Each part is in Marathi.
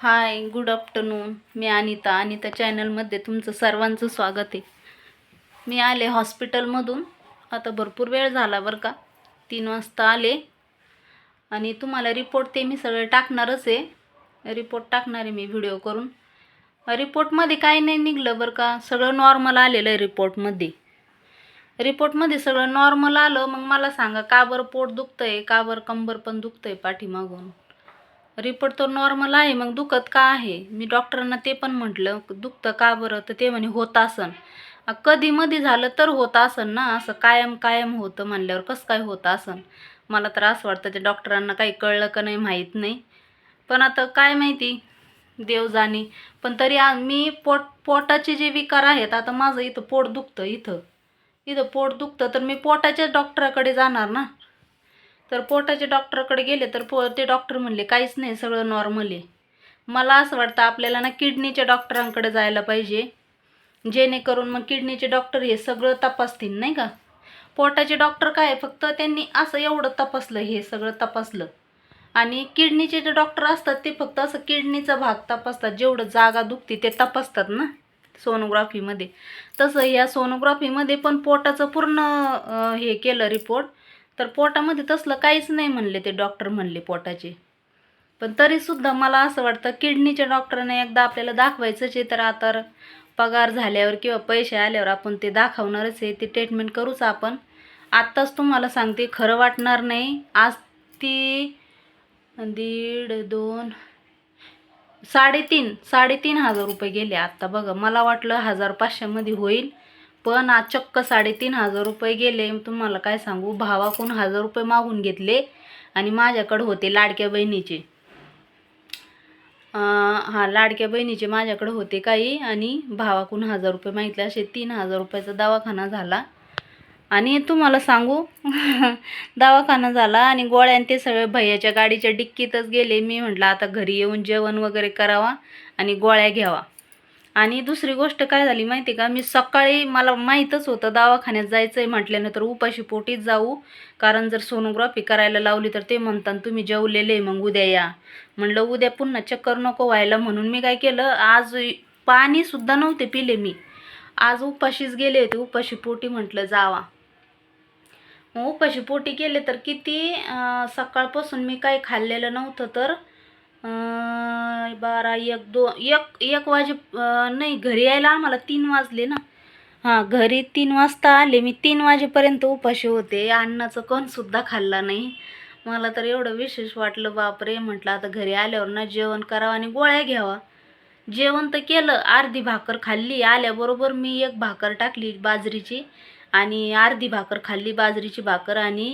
हाय गुड आफ्टरनून मी अनिता. अनिता चॅनलमध्ये तुमचं सर्वांचं स्वागत आहे. मी आले हॉस्पिटलमधून आता भरपूर वेळ झाला बरं का. तीन वाजता आले. आणि तुम्हाला रिपोर्ट ते मी सगळे टाकणारच आहे. रिपोर्ट टाकणार आहे मी व्हिडिओ करून. रिपोर्टमध्ये काही नाही निघलं बरं का. सगळं नॉर्मल आलेलं आहे रिपोर्टमध्ये रिपोर्टमध्ये सगळं नॉर्मल आलं. मग मला सांगा का बरं पोट दुखतं आहे का बरं कंबर पण दुखतं आहे पाठीमागून? रिपोर्ट तर नॉर्मल आहे मग दुखत का आहे? मी डॉक्टरांना ते पण म्हटलं दुखतं का बरं? तर ते म्हणे होत असन. कधी मध्ये झालं तर होत असन ना? असं कायम कायम होतं म्हणल्यावर कसं काय होत असन? मला तर असं वाटतं ते डॉक्टरांना काही कळलं का नाही माहीत नाही. पण आता काय माहिती? देव जाणे. पण तरी मी पोट पोटाचे जे विकार आहेत आता माझं इथं पोट दुखतं इथं. इथं पोट दुखतं तर मी पोटाच्याच डॉक्टराकडे जाणार ना? तर पोटाच्या डॉक्टरकडे गेले तर पो ते डॉक्टर म्हणले काहीच नाही सगळं नॉर्मल आहे. मला असं वाटतं आपल्याला ना किडनीच्या डॉक्टरांकडे जायला पाहिजे. जेणेकरून मग किडनीचे डॉक्टर हे सगळं तपासतील नाही का? पोटाचे डॉक्टर काय फक्त त्यांनी असं एवढं तपासलं हे सगळं तपासलं. आणि किडनीचे जे डॉक्टर असतात ते फक्त असं किडनीचा भाग तपासतात. जेवढं जागा दुखते ते तपासतात ना सोनोग्राफीमध्ये तसं या सोनोग्राफीमध्ये पण पोटाचं पूर्ण हे केलं रिपोर्ट तर पोटामध्ये तसलं काहीच नाही म्हणले ते डॉक्टर म्हणले पोटाचे. पण तरीसुद्धा मला असं वाटतं किडनीच्या डॉक्टरने एकदा आपल्याला दाखवायचंच आहे तर आता पगार झाल्यावर किंवा पैसे आल्यावर आपण ते दाखवणारच आहे ते ट्रीटमेंट करूच आपण. आत्ताच तुम्हाला सांगते खरं वाटणार नाही. आज ती दीड दोन साडेतीन साडेतीन हजार रुपये गेले आत्ता बघा. मला वाटलं हजार पाचशेमध्ये होईल. पण आज चक्क साडेतीन हजार रुपये गेले. तुम्हाला काय सांगू? भावाकडून हजार रुपये मागून घेतले आणि माझ्याकडे होते लाडक्या बहिणीचे. हा लाडक्या बहिणीचे माझ्याकडे होते काही आणि भावाकडून हजार रुपये मागितले. असे तीन हजार रुपयाचा दवाखाना झाला. आणि तुम्हाला सांगू दवाखाना झाला आणि गोळ्यान ते सगळे भैयाच्या गाडीच्या डिक्कीतच गेले. मी म्हटलं आता घरी येऊन जेवण वगैरे करावा आणि गोळ्या घ्यावा. आणि दुसरी गोष्ट काय झाली माहिती का? मी सकाळी मला माहीतच होतं दवाखान्यात जायचं आहे म्हटल्यानंतर उपाशी पोटीच जाऊ. कारण जर सोनोग्राफी करायला लावली तर ते म्हणतात तुम्ही जेवलेले मग उद्या या. म्हणलं उद्या पुन्हा चक्कर नको व्हायला. म्हणून मी काय केलं आज पाणीसुद्धा नव्हते पिले मी. आज उपाशीच गेले होते उपाशी पोटी म्हटलं जावा. मग उपाशी पोटी गेले तर किती सकाळपासून मी काही खाल्लेलं नव्हतं तर बारा एक दो एक एक वाजे नाही घरी यायला आम्हाला तीन वाजले ना. हां घरी तीन वाजता आले. मी तीन वाजेपर्यंत उपाशी होते. अन्नाचं कणसुद्धा खाल्ला नाही. मला तर एवढं विशेष वाटलं बापरे म्हटलं आता घरी आल्यावर ना जेवण करावं आणि गोळ्या घ्यावा. जेवण तर केलं अर्धी भाकर खाल्ली. आल्याबरोबर मी एक भाकर टाकली बाजरीची आणि अर्धी भाकर खाल्ली बाजरीची भाकर आणि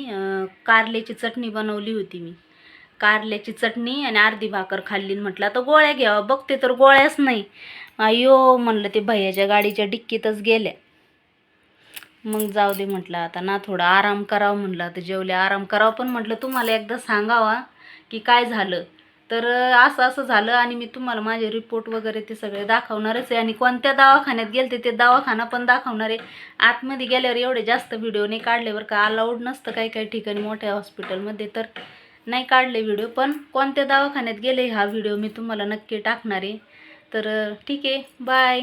कारल्याची चटणी बनवली होती मी. कारल्याची चटणी आणि अर्धी भाकर खाल्ली. म्हटलं आता गोळ्या घ्यावा बघते तर गोळ्याच नाही. अयो म्हणलं ते भैयाच्या गाडीच्या डिक्कीतच गेल्या. मग जाऊ दे म्हटलं आता ना थोडा आराम करावं म्हटलं आता जेवले आराम करावं. पण म्हटलं तुम्हाला एकदा सांगावा की काय झालं? तर असं असं झालं आणि मी तुम्हाला माझे रिपोर्ट वगैरे ते सगळे दाखवणारच आहे. आणि कोणत्या दवाखान्यात गेलते ते दवाखाना पण दाखवणार आहे. आतमध्ये गेल्यावर एवढे जास्त व्हिडिओ नाही काढले बरं का. अलाउड नसतं काही काही ठिकाणी मोठ्या हॉस्पिटलमध्ये तर. नाही काढले व्हिडिओ पण कोणत्या दवाखान्यात गेले हा व्हिडिओ मी तुम्हाला नक्की टाकणार आहे. तर ठीक आहे बाय